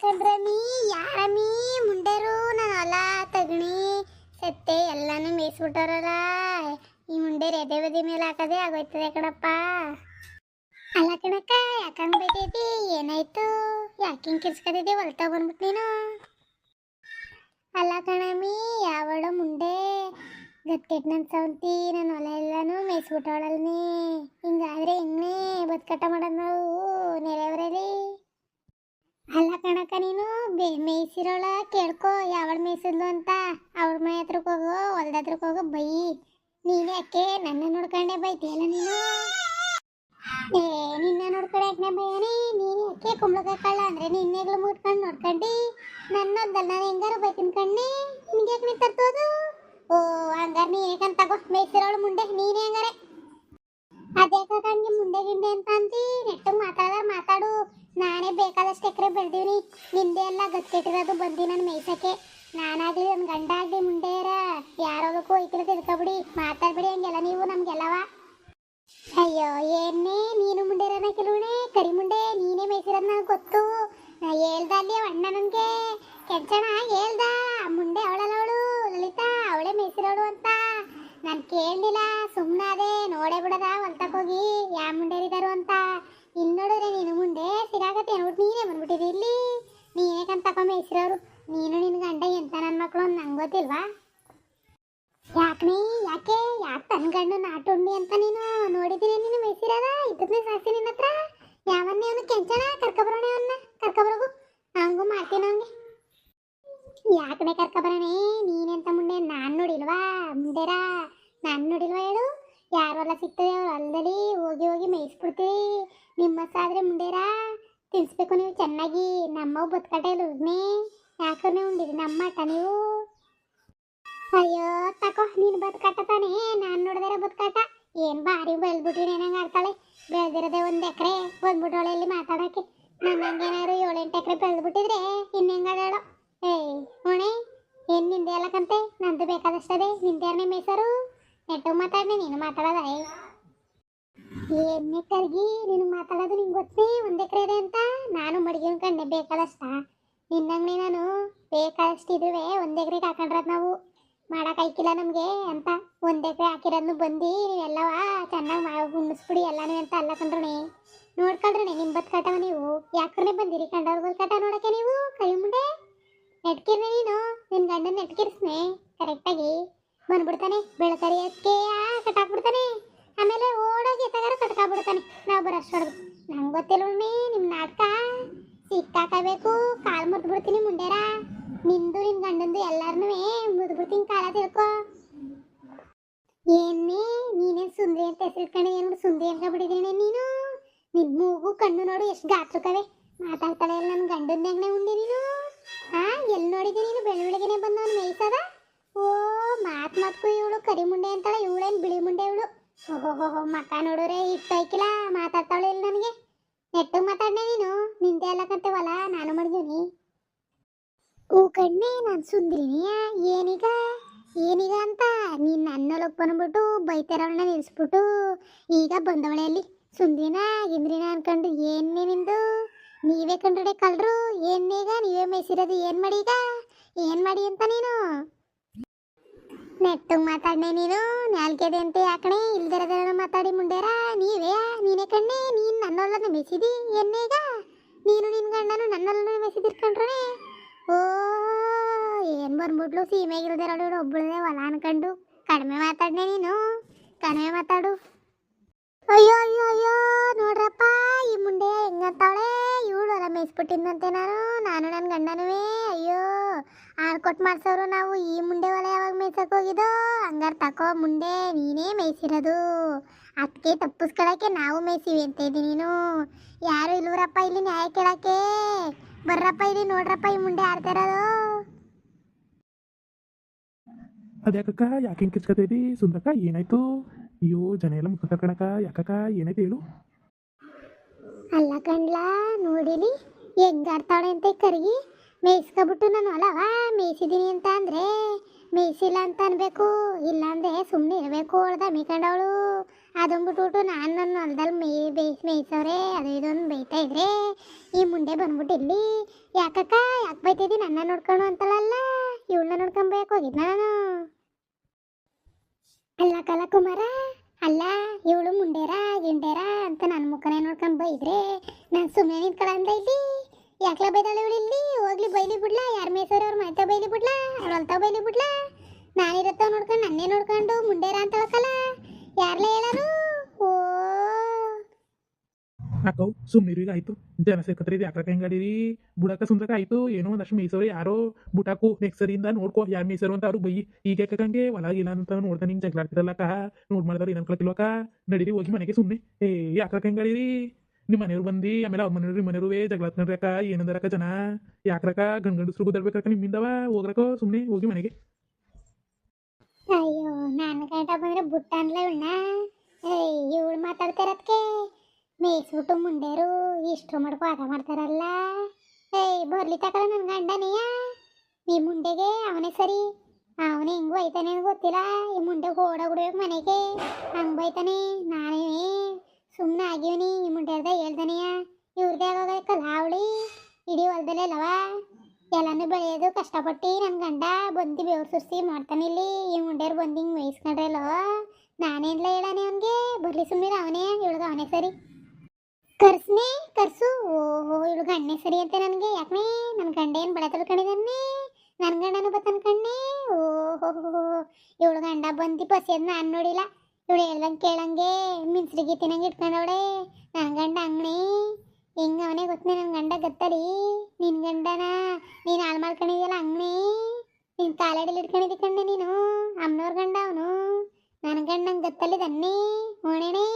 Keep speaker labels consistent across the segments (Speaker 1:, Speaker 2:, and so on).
Speaker 1: ಕಂಡ್ರಮಿ ಯಾರಮಿ ಮುಂಡೆರು, ನಾನು ಹೊಲ, ತಗಣಿ ಸತ್ತೆ ಎಲ್ಲಾನು ಮೇಯಿಸ್ಬಿಟ್ಟವ್ರಲ್ಲ. ಈ ಮುಂಡೇರು ಎದೆ ಬದಿ ಮೇಲೆ ಹಾಕದೆ ಆಗೋಯ್ತದೆ ಕಣಪ್ಪ. ಅಲ್ಲ ಕಣಕ್ಕ ಯಾಕಂಗ್ ಬೈತೈತಿ ಏನಾಯ್ತು? ಯಾಕಿಂಗ್ ಕಿರ್ಸ್ಕತಿದ್ದೆ ಹೊಲ್ತಾ ಬಂದ್ಬಿಟ್ಟು ನೀನು. ಅಲ್ಲ ಕಣಮಿ ಯಾವಳು ಮುಂಡೆ ಗತ್ಕೆಟ್ ನನ್ನ ಸವಂತಿ ನನ್ನ ಹೊಲ ಎಲ್ಲಾನು ಮೇಯ್ಸ್ಬಿಟ್ಟವಳಲ್ನಿ ಹಿಂಗಾದ್ರೆ ಹೆಂಗ್ನೇ ಬದುಕಟ ಮಾಡೋದು ನಾವು ನೆರೆಯವರಲ್ಲಿ. ಅಲ್ಲ ಕಣಕ್ಕ, ನೀನು ಮೇಯ್ಸಿರೋಳ ಕೇಳ್ಕೊ, ಯಾವಳ ಮೇಯ್ಸಿದ್ಲು ಅಂತ. ಅವ್ರ ಮನೆ ಹತ್ರಕ್ಕೆ ಹೋಗೋ, ಹೊಲ್ದ ಹತ್ರಕ್ಕೆ ಹೋಗೋ, ಬೈ. ನೀನೇ ಯಾಕೆ ನನ್ನ ನೋಡ್ಕೊಂಡೆ ಬೈತಿಯಲ್ಲ ನೀನು? ಏ, ನಿನ್ನ ನೋಡ್ಕೊಂಡು ಯಾಕೆ ಬೈಯನಿ ನೀನು? ಯಾಕೆ ಕುಂಬಳಕಾಯಿ ಕಳ್ಳ ಅಂದ್ರೆ ನಿನ್ನೆಗ್ಲು ಮುಟ್ಕೊಂಡು ನೋಡ್ಕೊಂಡಿ. ನನ್ನದಲ್ಲ, ನಾನು ಹೆಂಗಾರು ಬೈತೀನಿ ಕಣ್ಣೆ. ನಿನ್ಗೆ ಯಾಕೆ ತರ್ತೋದು ಓ, ಹಂಗಾರೆ ನೀ ಕಣ್ ತಗೋ, ಮೇಯ್ಸಿರೋಳು ಮುಂದೆ, ನೀನೇ ಹಂಗಾರೆ. ಅದೇ ಹಂಗೆ ಮುಂದೆ ಗಿಂಡೆ ಅಂತ ಅಂತಿ ನೆಟ್ಟು ಮಾತಾಡ್ದಾರ ಮಾತಾಡು. ನಾನೇ ಬೇಕಾದಷ್ಟು ಎಕರೆ ಬೆಳ್ದೀನಿ ನಿಂದೆ ಎಲ್ಲ ಗತ್ತಿಟ್ಟಿರೋದು ಬಂದಿ ನನ್ನ ಮೇಯ್ಸಕ್ಕೆ. ನಾನಾಗ್ಲಿ ನನ್ನ ಗಂಡ ಆಗ್ಲಿ ಮುಂಡೆಯರ ಯಾರೋದಕ್ಕೂ ಐತಿರ ತಿಳ್ಕೊಬಿಡಿ. ಮಾತಾಡ್ಬಿಡಿ ಹಂಗೆಲ್ಲ ನೀವು ನಮ್ಗೆಲ್ಲವ. ಅಯ್ಯೋ ಏನೇ ನೀನು ಮುಂಡೇರನ ಕೆಲವಣೆ ಕರಿ ಮುಂಡೆ, ನೀನೇ ಮೇಯ್ಸಿರೋದು ನನಗೆ ಗೊತ್ತು. ಹೇಳ್ದ ಅಲ್ಲಿ ಅಣ್ಣ ನನಗೆ ಕೆಂಚಣ ಹೇಳ್ದ. ಮುಂಡೆ ಅವಳಲ್ಲ ಅವಳು ಲಲಿತಾ, ಅವಳೇ ಮೇಯ್ಸಿರೋಳು ಅಂತ. ನಾನು ಕೇಳಲಿಲ್ಲ ಸುಮ್ಮನಾದೆ ನೋಡೇ ಬಿಡದ ಹೊಲ್ತಕ್ಕೋಗಿ ಯಾ ಮುಂಡೇರಿದಾರು ಅಂತ ಇನ್ನು ನೋಡಿದ್ರೆ ನೀನು ಮುಂದೆ ಸಿರಾಗತ್ತೆ ಅನ್ಬಿಟ್ಟು ನೀನೇ ಬಂದ್ಬಿಟ್ಟಿದೆ ಇಲ್ಲಿ ನೀನೇ ಕಂತ ತಕೊಂಡ್ ಮೇಯ್ಸಿರೋರು ನೀನು ನಿನ್ನ ಗಂಡ ಎಂತ ನನ್ನ ಮಕ್ಕಳು ನಂಗೆ ಗೊತ್ತಿಲ್ವಾ? ಯಾಕೆ ಯಾಕೆ? ಯಾಕೆ ತನ್ನ ಗಂಡು ನಾಟುಂಡಿ ಅಂತ ನೀನು ನೋಡಿದ್ದೀನಿ ನೀನು ಮೇಯ್ಸಿರೋದ ಇದನ್ನೇ ಸಾಕ್ಷಿ ನಿನ್ನ ಹತ್ರ. ಯಾವನ್ನೇ ಅವನು ಕೆಂಚಣ? ಕರ್ಕೊಬರೋಣ ಅವನ್ನ? ಕರ್ಕೊಬರೋಗು? ಹಂಗೂ ಮಾಡ್ತೀನಿ ಅವನಿಗೆ. ಯಾಕಡೆ ಕರ್ಕೊಬರೋಣ? ನೀನೆಂತ ಮುಂದೆ ನಾನು ನೋಡಿಲ್ವಾ? ಮುಂದೆರಾ? ನಾನು ನೋಡಿಲ್ವಾ ಹೇಳು? ಯಾರೆಲ್ಲ ಸಿಗ್ತದೆ ಅವ್ರು ಅಲ್ಲದಲ್ಲಿ ಹೋಗಿ ಹೋಗಿ ಮೇಯಿಸ್ಬಿಡ್ತೀವಿ ನಿಮ್ಮ ಸಾದ್ರೆ ಮುಂಡೇರಾ ತಿನ್ಸ್ಬೇಕು ನೀವು ಚೆನ್ನಾಗಿ. ನಮ್ಮ ಬದುಕಟ ಉಜ್ಮೆ ಯಾಕಂದ್ರೆ ಉಂಡಿರಿ ನಮ್ಮ ನೀವು? ಅಯ್ಯೋ ತಕೋ, ನೀನು ಬದುಕಾಟ ತಾನೇ. ನಾನು ನೋಡಿದ್ರೆ ಬದುಕಾಟ ಏನು ಭಾರಿ ಬೆಳೆದ್ಬಿಟ್ಟು ನಂಗೆ ಆಡ್ತಾಳೆ. ಬೆಳೆದಿರೋದೆ ಒಂದು ಎಕರೆ. ಬಂದ್ಬಿಟ್ಟವಳೆ ಇಲ್ಲಿ ಮಾತಾಡೋಕೆ ನನ್ನ ಹಂಗೇನಾದ್ರು ಏಳೆಂಟು ಎಕರೆ ಬೆಳೆದ್ಬಿಟ್ಟಿದ್ರೆ ಇನ್ನೆಂಗೆ ಆಡಾಡೋ ಏಯ್ ಉಣೆ ಏನು ನಿಂದೆ ಎಲ್ಲ ಕಂತೆ? ನಂದು ಬೇಕಾದಷ್ಟದೆ ನಿಂದೆ ಮೇಸರು? ನೆಟ್ಟು ನೀನು ಮಾತಾಡೋದ? ಏನೇ ಕರ್ಗಿ, ನೀನು ಮಾತಾಡೋದು ನಿಂಗೆ ಗೊತ್ತೇ? ಒಂದು ಎಕರೆ ಇದೆ ಅಂತ? ನಾನು ಮಡಿಗೆ ಕಂಡೆ ಬೇಕಾದಷ್ಟ ನಿನ್ನಂಗೆ ನಾನು ಬೇಕಾದಷ್ಟು ಇದ್ರೆ ಒಂದು ಹಾಕೊಂಡ್ರದ್ ನಾವು? ಮಾಡೋಕ್ಕಾಯ್ಕಿಲ್ಲ ನಮಗೆ ಅಂತ? ಒಂದು ಎಕರೆ ಹಾಕಿರೋದ್ನು ಬಂದು ನೀವೆಲ್ಲವ ಚೆನ್ನಾಗಿ ಮಾ ಉಣ್ಣಿಸ್ಬಿಡಿ ಎಲ್ಲಾನು ಅಂತ ಅಲ್ಲ ಕಂಡ್ರಣೆ. ನೋಡ್ಕೊಳ್ರಿ ನಿಮ್ಮ ಕಟವ ನೀವು. ಯಾಕ್ರೆ ಬಂದಿರಿ ಕಂಡವ್ರ ಕಟ ನೋಡಕ್ಕೆ ನೀವು? ಕೈ ಮುಂಡೆ ನೆಟ್ಕಿರ್ನೆ ನೀನು? ನಿನ್ನ ಗಂಡನ ನೆಟ್ಕಿರ್ಸ್ನೆ? ಕರೆಕ್ಟಾಗಿ? ಬಂದ್ಬಿಡ್ತಾನೆ ಬೆಳಕರಿ ಅದಕ್ಕೆ ಕಟ್ಟಾಕ್ಬಿಡ್ತಾನೆ ಆಮೇಲೆ ಓಡೋಗಿ ಎತ್ತಗಾರ ಕಟ್ಕಾಬಿಡ್ತಾನೆ ನಾವು ಬರೋಷ್ಟೊಳಗೆ ನಂಗೆ ಗೊತ್ತಿಲ್ಲ ನಿಮ್ಮ ನಾಟಕ? ಸಿಕ್ಕಾಕಬೇಕು ಕಾಲು ಮುರಿದು ಬಿಡ್ತೀನಿ ಮುಂಡೇರ. ನಿಂದು ನಿನ್ನ ಗಂಡಂದು ಎಲ್ಲಾರನ್ನೂ ಮುರಿದು ಬಿಡ್ತೀನಿ ಕಾಲ ತಿಳ್ಕೊ. ಏನೇ ನೀನೇನು ಸುಂದ್ರಿ ಅಂತ ಹೆಸರಿಟ್ಕೊಂಡು ಏನು ಸುಂದ್ರಿ ಅನ್ಕೊಬಿಟ್ಟಿದ್ದೀನಿ ನೀನು. ನಿನ್ನ ಮೂಗು, ಕಣ್ಣು ನೋಡು, ಎಷ್ಟು ಗಾತ್ರಕವೆ ಮಾತಾಡ್ತಾಳೆ ಎಲ್ಲ ನನ್ನ ಗಂಡನ ಹೆಂಗನೆ ಉಂಡಿ ನೀನು. ಹಾ ಎಲ್ಲಿ ನೋಡಿದ್ದೀನಿ ನೀನು? ಬೆಳವಣಿಗೆನೆ ಬಂದವನು ಮೇಯ್ಸದ? ಓ, ಮಾತ್ ಮಾತ್ಕು ಇವಳು ಕರಿ ಮುಂಡೆ ಅಂತಾಳೆ, ಇವಳೇನು ಬಿಳಿ ಮುಂಡೆ ಇವಳು? ಓಹೋ ಮಕ್ಕ ಇಷ್ಟ ಇಟ್ಟೋಯ್ಕಿಲ್ಲ ಮಾತಾಡ್ತಾಳೆ ಇಲ್ಲ ನನಗೆ. ನೆಟ್ಟು ಮಾತಾಡ್ನೆ ನೀನು, ನಿಂದೆ ಎಲ್ಲ ಕಂತೇವಲ್ಲ ನಾನು ಮಾಡಿದೀನಿ ಹೂ ಕಣ್ಣೆ ನಾನು ಸುಂದ್ರಿನಿಯ, ಏನೀಗ? ಏನೀಗ ಅಂತ ನೀನು ನನ್ನೊಳಗೆ ಬಂದ್ಬಿಟ್ಟು ಬೈತಾರವಳನ್ನ ನಿಲ್ಲಿಸ್ಬಿಟ್ಟು ಈಗ ಬಂದವಳೆಯಲ್ಲಿ ಸುಂದ್ರಿನ ಇಂದ್ರಿನ ಅನ್ಕೊಂಡು ಏನೇ ನಿಂದು? ನೀವೇ ಕಂಡ್ರೆ ಕಳ್ರು ಏನೀಗ ನೀವೇ ಮೇಯ್ಸಿರೋದು ಏನು ಮಾಡಿ ಈಗ ಏನು ಮಾಡಿ ಅಂತ ನೀನು? ನೆಟ್ಟು ಮಾತಾಡ್ನೆ ನೀನು ನಾಲ್ಕೆದೆ ಅಂತ ಯಾಕಣೆ ಇಲ್ದಿರೋದನ್ನ ಮಾತಾಡಿ ಮುಂಡೇರ ನೀವೇ ನೀನೇ ಕಣ್ಣೆ ನೀನು ನನ್ನೊಲ್ಲನ್ನು ಮೆಸಿದಿ ಎನ್ನೇಗ ನೀನು ನಿನ್ನ ಗಂಡನು ನನ್ನೊಲ್ಲನ್ನು ಮೆಸಿದಿರ್ಕೊಂಡ್ರೆ ಓ ಏನು ಬಂದ್ಬಿಟ್ಲು ಸೀಮೆಗಿಲ್ದಿರೋಳು ಒಬ್ಬಳದೇ ಹೊಲ ಅನ್ಕೊಂಡು ಕಡಿಮೆ ಮಾತಾಡ್ನೆ ನೀನು ಕಡಿಮೆ ಮಾತಾಡು ಅಯ್ಯೋ ಅಯ್ಯೋ ಅಯ್ಯೋ, ನೋಡ್ರಪ್ಪ, ಈ ಮುಂಡೆ ಹೆಂಗಂತಾಳೆ? ಇವಳು ಹೊಲ ಮೇಯಿಸ್ಬಿಟ್ಟಿದ್ದಂತೆ ನಾನು ನಾನು ನನ್ನ ಗಂಡನುವೇ, ಅಯ್ಯೋ. ಆಡ್ಕೊಟ್ಟು ಮಾಡ್ಸೋರು ನಾವು ಈ ಮುಂಡೆ ಒಲೆ ಯಾವಾಗ ಮೇಯ್ಸಕ್ಕೆ ಹೋಗಿದ್ದೋ? ಹಂಗಾರೆ ತಕೋ ಮುಂಡೆ, ನೀನೇ ಮೇಯ್ಸಿರೋದು. ಅದಕ್ಕೆ ತಪ್ಪಿಸ್ಕೊಳಕ್ಕೆ ನಾವು ಮೇಯ್ಸಿವಿ ಅಂತ ಇದ್ದೀನಿ ನೀನು. ಯಾರು ಇಲ್ವರಪ್ಪ ಇಲ್ಲಿ ನ್ಯಾಯ ಕೇಳಕ್ಕೆ? ಬರ್ರಪ್ಪ ಇಲ್ಲಿ, ನೋಡ್ರಪ್ಪ ಈ ಮುಂಡೆ ಆಡ್ತಾ ಇರೋದು.
Speaker 2: ಅದ್ಯಾಕಕ್ಕ, ಯಾಕೆ ಹಿಂಗೆ ಏನಾಯ್ತು? ಅಯ್ಯೋ ಜನ ಎಲ್ಲ ಕಣಕ ಯಾಕಕ, ಏನಾಯ್ತು ಹೇಳು.
Speaker 1: ಅಲ್ಲ ಕಣ್ಲ, ನೋಡಿಲಿ ಹೆಂಗಾಡ್ತಾಳೆ ಅಂತ ಕರಿಗಿ. ಮೇಯಿಸ್ಕೊಬಿಟ್ಟು ನಾನು ಅಲ್ಲವ ಮೇಯ್ಸಿದ್ದೀನಿ ಅಂತ ಅಂದ್ರೆ ಮೇಯ್ಸಿಲ್ಲ ಅಂತ ಅನ್ಬೇಕು. ಇಲ್ಲಾಂದ್ರೆ ಸುಮ್ಮನೆ ಇರಬೇಕು ಹೊಳ್ದ ಮೀಕೊಂಡವಳು ಅದೊಂದ್ಬಿಟ್ಟು ನಾನು ನನ್ನ ಹೊಲ್ದಲ್ಲಿ ಮೇ ಬೇಯಿಸಿ ಮೇಯಿಸೋರೆ ಅದು ಇದೊಂದು ಬೈತಾ ಇದ್ರೆ ಈ ಮುಂದೆ ಬಂದ್ಬಿಟ್ಟು ಇಲ್ಲಿ. ಯಾಕಕ್ಕ, ಯಾಕೆ ಬೈತಿದ್ದೀನಿ ನನ್ನ ನೋಡ್ಕೊಂಡು ಅಂತಳಲ್ಲ. ಇವಳನ್ನ ನೋಡ್ಕೊಬೇಕು ಹೋಗಿದ್ನ ನಾನು. ಅಲ್ಲ ಕಲಾ ಕುಮಾರ ಅಲ್ಲ ಇವಳು ಮುಂಡೇರ, ಗಿಂಡೇರ ಅಂತ ನನ್ನ ಮುಖನೇ ನೋಡ್ಕೊಂಡು ಬೈದ್ರೆ ನಾನು ಸುಮ್ಮನೆ ನಿಂತ್ಕೊಳ್ಳಂದ ಇಲ್ಲಿ ಯಾಕ್ಲ ಬೈದಾಳೆ ಇವಳು ಇಲ್ಲಿ? ಹೋಗ್ಲಿ ಬೈಲಿ ಬಿಡ್ಲಾ. ಯಾರ ಮೇಸೋರು ಅವ್ರ ಮಾಯ್ತ ಬೈಲಿ ಬಿಡ್ಲಾ? ಅವ್ಳು ಅಲ್ತಾವ ಬೈಲಿ ಬಿಡ್ಲಾ? ನಾನಿರತ್ತ ನೋಡ್ಕೊಂಡು ನನ್ನೇ ನೋಡ್ಕೊಂಡು ಮುಂಡೇರ ಅಂತ ಹೇಳ್ಕಲ್ಲ ಯಾರ್ಲೇ ಹೇಳರು ಓ
Speaker 2: ಅಕ್ಕವು ಸುಮ್ಮನಿರು ಈಗ ಆಯ್ತು. ಜನ ಸೇರ್ಕತ್ರಿ ಯಾಕ್ರಕ ಹೆಂಗಡೀರಿ ಬುಡಕ ಸುಂದ್ರಕ ಆಯ್ತು. ಏನೋ ಒಂದಷ್ಟು ಮೇಯ್ಸೋರು ಯಾರೋ ಬುಟಾಕು ನೆಕ್ಸ್ಟ್ ಸರಿಯಿಂದ ನೋಡ್ಕೋ, ಯಾರು ಮೇಯ್ಸೋರು ಅಂತ ಅವ್ರು ಬೈ. ಈಗ ಯಾಕಂಗೆ ಒಳಗಿಲ್ಲ ಅಂತ ನೋಡ್ತಾ ನಿಂಗೆ ಜಗಳಾಡ್ತಿರಲ್ಲಕ್ಕ ನೋಡ್ ಮಾಡಿದವ್ರು ಏನನ್ ಕಳ್ಕಿಲ್ವಕ್ಕ ನಡೀರಿ, ಹೋಗಿ ಮನೆಗೆ ಸುಮ್ಮನೆ ಏ ಯಾಕ್ರಕ ಹೆಂಗಡೀರಿ ನಿಮ್ಮ ಮನೆಯವ್ರು ಬಂದು, ಆಮೇಲೆ ಅವ್ರ ಮನೆಯವ್ರು ಮನೆಯವ್ರು ಜಗಳಾಡ್ಕೊಂಡ್ರಿ ಅಕ್ಕ. ಏನಂದಾರಕ್ಕ ಜನ? ಯಾಕ್ರಕ ಗಂಡ್ ಗಂಡಸ್ರು ಗುದ್ದಾಡ್ಬೇಕಕ್ಕ ನಿಮ್ಮಿಂದವ? ಹೋಗ್ರಕ್ಕ ಸುಮ್ಮನೆ ಹೋಗಿ ಮನೆಗೆ.
Speaker 1: ಅಯ್ಯೋ, ನಾನು ಗಂಟ ಬಂದ್ರೆ ಬುಟ್ಟ ಅನ್ಲ ಇವಳನ್ನ ಇವಳು ಮಾತಾಡ್ತಿರತ್ಕೆ ಮೇಯ್ಸ್ಬಿಟ್ಟು ಮುಂಡೇರು ಇಷ್ಟು ಮಾಡ್ಕೊ ಆಟ ಮಾಡ್ತಾರಲ್ಲ. ಏಯ್, ಬರ್ಲಿ ತಕಲ ನನ್ನ ಗಂಡನೆಯ. ಈ ಮುಂಡೆಗೆ ಅವನೇ ಸರಿ. ಅವನೇ ಹಿಂಗೂ ಅಂತ ಗೊತ್ತಿಲ್ಲ. ಈ ಮುಂಡೆ ಓಡಾಗ್ಬಿಡ್ಬೇಕು ಮನೆಗೆ. ಹಂಗ್ ಬೈತಾನೆ. ನಾನೇ ಸುಮ್ಮನೆ ಆಗಿವ್ನಿ. ಈ ಮುಂಡೆರ್ದ ಹೇಳ್ದನೆಯ. ಇವ್ರದ್ದೇ ಆಗೋಗ ಅವಳಿ ಇಡೀ ಹೊಲದಲ್ಲೇ ಅಲ್ಲವ ಎಲ್ಲಾನು ಬೆಳೆಯೋದು ಕಷ್ಟಪಟ್ಟು ನನ್ನ ಗಂಡ ಬಂದು ಬೆವ್ರು ಸುರಿಸಿ ಮಾಡ್ತಾನೆ ಇಲ್ಲಿ. ಈ ಮುಂಡ್ಯಾರು ಬಂದು ಹಿಂಗೆ ಮೇಯಿಸ್ಕೊಂಡ್ರಲ್ಲ ನಾನೇನ್ಲ ಹೇಳಾನೆ ಅವನಿಗೆ. ಬರ್ಲಿ ಸುಮ್ಮನೆ ಅವನೇ. ಇವಳಿಗೆ ಅವನೇ ಸರಿ. ಕರ್ಸ್ನೆ, ಕರ್ಸು. ಓಹೋ ಇವಳು ಗಂಡನೇ ಸರಿ ಅಂತ ನನಗೆ. ಯಾಕೆ ನನ್ನ ಗಂಡ ಏನು ಬಳೆ ತಿಳ್ಕೊಂಡಿದ್ದಾನೆ ನನ್ನ ಗಂಡನು ಬತ್ತನ್ ಕಣ್ಣೆ? ಓಹೋ ಇವಳು ಗಂಡ ಬಂದು ಪಸಿಯೋದು ನಾನು ನೋಡಿಲ್ಲ. ಇವಳು ಹೇಳ್ದಂಗೆ ಕೇಳಂಗೆ. ಮಿನ್ಸ್ರಿಗೆ ತಿನ್ನಂಗೆ ಇಟ್ಕೊಂಡವಳೆ. ನನ್ನ ಗಂಡ ಅಂಗಣಿ. ಹೆಂಗ ಅವನೇ ಗೊತ್ತೇ ನನ್ನ ಗಂಡ ಗತ್ತಲಿ? ನಿನ್ ಗಂಡನ? ನೀನು ಹಾಳು ಮಾಡ್ಕೊಂಡಿದ್ಯಲ್ಲ ಅಂಗಣಿ? ನಿನ್ ಕಾಲಡಿಲಿ ಇಟ್ಕೊಂಡಿದ್ದಿ ಕಣ್ಣೆ ನೀನು? ಅಮ್ಮನವ್ರ ಗಂಡ ಅವನು. ನನ್ನ ಗಂಡ ನಂಗೆ ದನ್ನಿ ಓಣೆಣೆ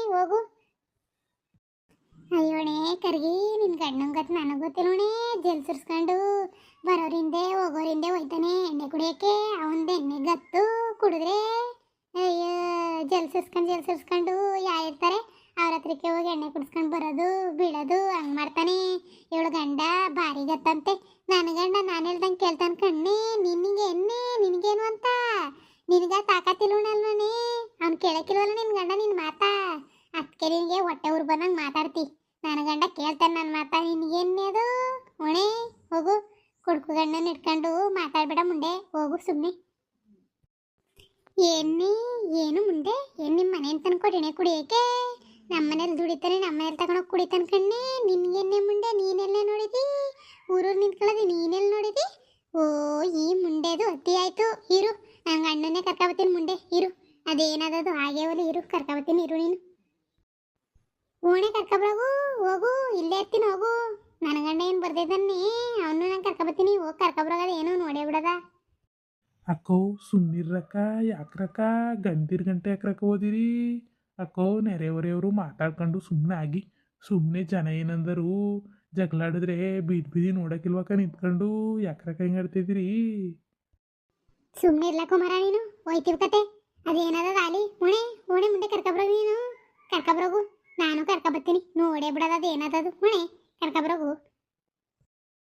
Speaker 1: ಕರ್ಗಿ ನಿನ್ ಗಂಡಂಗತ್ ನನಗೆ ಜಲ್ ಸುರ್ಸ್ಕೊಂಡು ಬರೋರಿಂದೆ, ಹೋಗೋರಿಂದೆ ಹೋಯ್ತಾನೆ. ಎಣ್ಣೆ ಕುಡಿಯೋಕೆ ಅವಂದು ಎಣ್ಣೆ ಗತ್ತು ಕುಡಿದ್ರೆ, ಅಯ್ಯೋ, ಜಲ್ ಸುರ್ಸ್ಕೊಂಡು ಯಾರಿರ್ತಾರೆ ಅವ್ರ ಹತ್ರಕ್ಕೆ ಹೋಗಿ ಎಣ್ಣೆ ಕುಡಿಸ್ಕೊಂಡು ಬರೋದು, ಬೀಳೋದು, ಹಂಗೆ ಮಾಡ್ತಾನೆ. ಇವಳು ಗಂಡ ಭಾರಿ ಗತ್ತಂತೆ. ನನ್ನ ಗಂಡ ನಾನು ಹೇಳ್ದಂಗೆ ಕೇಳ್ತಾನೆ ಕಣ್ಣೆ ನಿನಗೆ ಎಣ್ಣೆ, ನಿನಗೇನು ಅಂತ? ನಿನಗ ತಾಕತ್ತಿಲ್ವಣಲ್ವನೇ ಅವ್ನು ಕೇಳಕ್ಕಿಲ್ವಲ್ಲ ನಿನ್ನ ಗಂಡ ನಿನ್ನ ಮಾತಾ? ಅದಕ್ಕೆ ನಿನಗೆ ಹೊಟ್ಟೆ ಊರು ಬಂದಂಗೆ ಮಾತಾಡ್ತಿ. ನನ್ನ ಗಂಡ ಕೇಳ್ತಾನೆ ನನ್ನ ಮಾತಾ ನಿನಗೇನೆ ಅದು ಒಣೆ ಹೋಗು. ಕುಡ್ಕು ಗಂಡನ ಇಟ್ಕೊಂಡು ಮಾತಾಡ್ಬೇಡ ಮುಂದೆ, ಹೋಗು ಸುಮ್ಮನೆ ಎಣ್ಣೆ ಏನು ಮುಂದೆ? ಏನು ನಿಮ್ಮ ಮನೆ ಅಂತ ಎಣ್ಣೆ ಕುಡಿಯೋಕೆ ನಮ್ಮ ಮನೇಲಿ ದುಡಿತಾನೆ ನಮ್ಮ ಮನೇಲಿ ತಗೊಂಡೋಗಿ ಕುಡಿತಾನೆ ಕಣ್ಣೆ. ಮುಂಡೆ ನೀನೆಲ್ಲ ನೋಡಿದಿ? ಊರೂರು ನಿಂತ್ಕೊಳ್ಳೋದು ನೀನೆಲ್ಲಿ ನೋಡಿದಿ? ಓ, ಈ ಮುಂಡೆದು ಅತಿ ಆಯ್ತು. ಇರು ನನ್ನ ಕರ್ಕ ಕರ್ಕೊಬತ್ತೀನಿ ಮುಂಡೆ ಇರು. ಅದೇನದದು? ಹಾಗೆ ಹೋಲಿ ಇರು ಕರ್ಕೊಬತ್ತೀನಿ ಇರು ನೀನು. ಓಣೆ ಕರ್ಕೊಬ್ರಾಗು ಹೋಗು ಇಲ್ಲೇ ಇರ್ತೀನಿ ಹೋಗು. ನನ್ನ ಗಂಡ ಏನು ಬರ್ದಿದ್ದಾನೆ ಅವನು ನಾನು ಕರ್ಕೊಬತ್ತೀನಿ ಹೋಗಿ ಕರ್ಕೊಬ್ರಾಗದ ಏನೋ ನೋಡೇ ಬಿಡದ.
Speaker 2: ಅಕ್ಕೋ ಸುಮ್ಮಿರ್ರಕ್ಕ ಯಾಕ್ರಕ್ಕ ಗಂಟಿರ್ ಗಂಟೆ ಯಾಕ್ರಕ್ಕ ಓದಿರಿ? ಅಕ್ಕೋ ನೆರೆಯವರೆಯವರು ಮಾತಾಡ್ಕೊಂಡು ಸುಮ್ಮನೆ ಆಗಿ ಸುಮ್ಮನೆ ಜನ ಏನಂದರು? ಜಗಳಾಡಿದ್ರೆ ಬೀದಿ ಬೀದಿ ನೋಡಕ್ಕಿಲ್ವಕ್ಕ ನಿಂತ್ಕೊಂಡು? ಯಾಕ್ರಕ್ಕ ಹಿಂಗೆ ಆಡ್ತಿದ್ದೀರಿ?
Speaker 1: ಸುಮ್ಮನೆ ಇಲ್ಲ ಕುಮಾರ ನೀನು ಹೋಯ್ತಿವ್ ಕತೆ. ಅದೇನದ ಆಲಿ ಓಣೆ ಓಣೆ ಮುಂದೆ ಕರ್ಕೊಬ್ರಾಗ ನೀನು? ಕರ್ಕೊಬ್ರಾಗು. ನಾನು ಕರ್ಕ ಬರ್ತೀನಿ ನೋಡೇ ಬಿಡೋದು ಹುಣೆ ಕರ್ಕ ಕರ್ಕೊಬ್ರಾಗು.